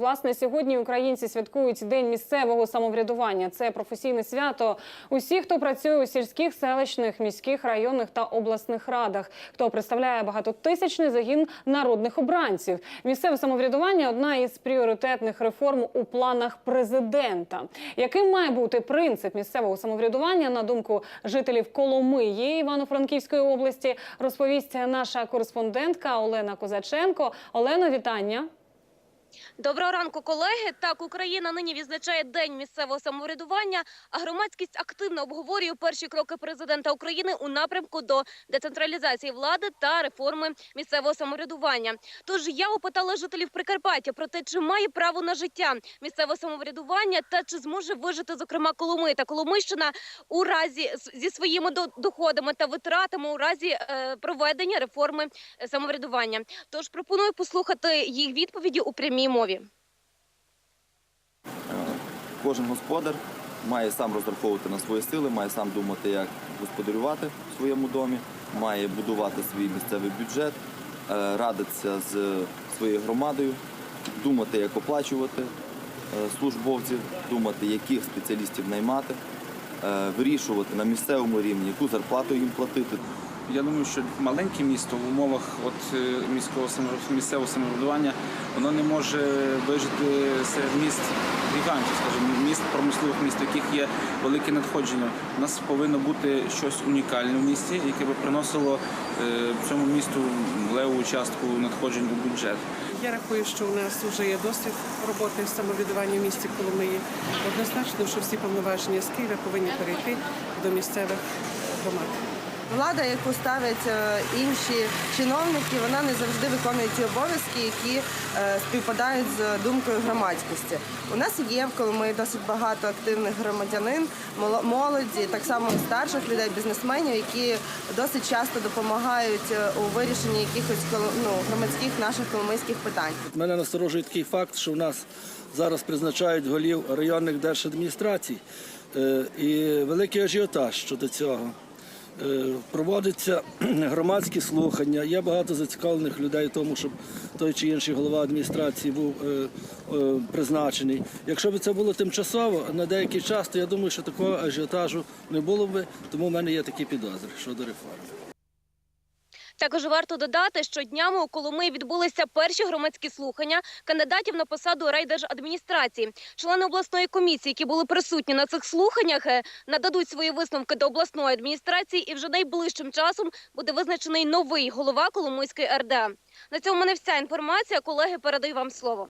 Власне, сьогодні українці святкують День місцевого самоврядування. Це професійне свято усіх, хто працює у сільських, селищних, міських, районних та обласних радах, хто представляє багатотисячний загін народних обранців. Місцеве самоврядування одна із пріоритетних реформ у планах президента. Яким має бути принцип місцевого самоврядування на думку жителів Коломиї Івано-Франківської області, розповість наша кореспондентка Олена Козаченко. Олено, вітання. Доброго ранку, колеги. Так, Україна нині відзначає День місцевого самоврядування, а громадськість активно обговорює перші кроки президента України у напрямку до децентралізації влади та реформи місцевого самоврядування. Тож я опитала жителів Прикарпаття про те, чи має право на життя місцеве самоврядування та чи зможе вижити, зокрема, Коломи та Коломийщина у разі зі своїми до- доходами та витратами у разі е, проведення реформи е, самоврядування. Тож пропоную послухати їх відповіді у прямій мові. Кожен господар має сам розраховувати на свої сили, має сам думати, як господарювати в своєму домі, має будувати свій місцевий бюджет, е, радитися з своєю громадою, думати, як оплачувати е, службовців, думати, яких спеціалістів наймати, е, вирішувати на місцевому рівні, яку зарплату їм платити. Я думаю, що маленьке місто в умовах от е, міського місцевого самоврядування воно не може вижити серед міст гігантів, скажімо, міст промислових міст, яких є велике надходження. У нас повинно бути щось унікальне в місті, яке би приносило е, цьому місту леву частку надходжень у бюджет. Я рахую, що у нас вже є досвід роботи в самоврядуванні в місті Коломиї. Однозначно, що всі повноваження з Києва повинні перейти до місцевих громад. Влада, яку ставлять е, інші чиновники, вона не завжди виконує ті обов'язки, які е, співпадають з думкою громадськості. У нас є в Коломиї досить багато активних громадянин, моло- молоді, так само старших людей, бізнесменів, які досить часто допомагають е, у вирішенні якихось ну, громадських наших коломийських питань. Мене насторожує такий факт, що в нас зараз призначають голів районних держадміністрацій і великий ажіотаж щодо цього. Е, Проводяться громадські слухання. Є багато зацікавлених людей в тому, щоб той чи інший голова адміністрації був е, е, призначений. Якщо б це було тимчасово на деякий час, то я думаю, що такого ажіотажу не було б, тому в мене є такі підозри щодо реформи. Також варто додати, що днями у Коломиї відбулися перші громадські слухання кандидатів на посаду райдержадміністрації. Члени обласної комісії, які були присутні на цих слуханнях, е, нададуть свої висновки до обласної адміністрації, і вже найближчим часом буде визначений новий голова Коломийської РДА. На цьому мене вся інформація. Колеги, передаю вам слово.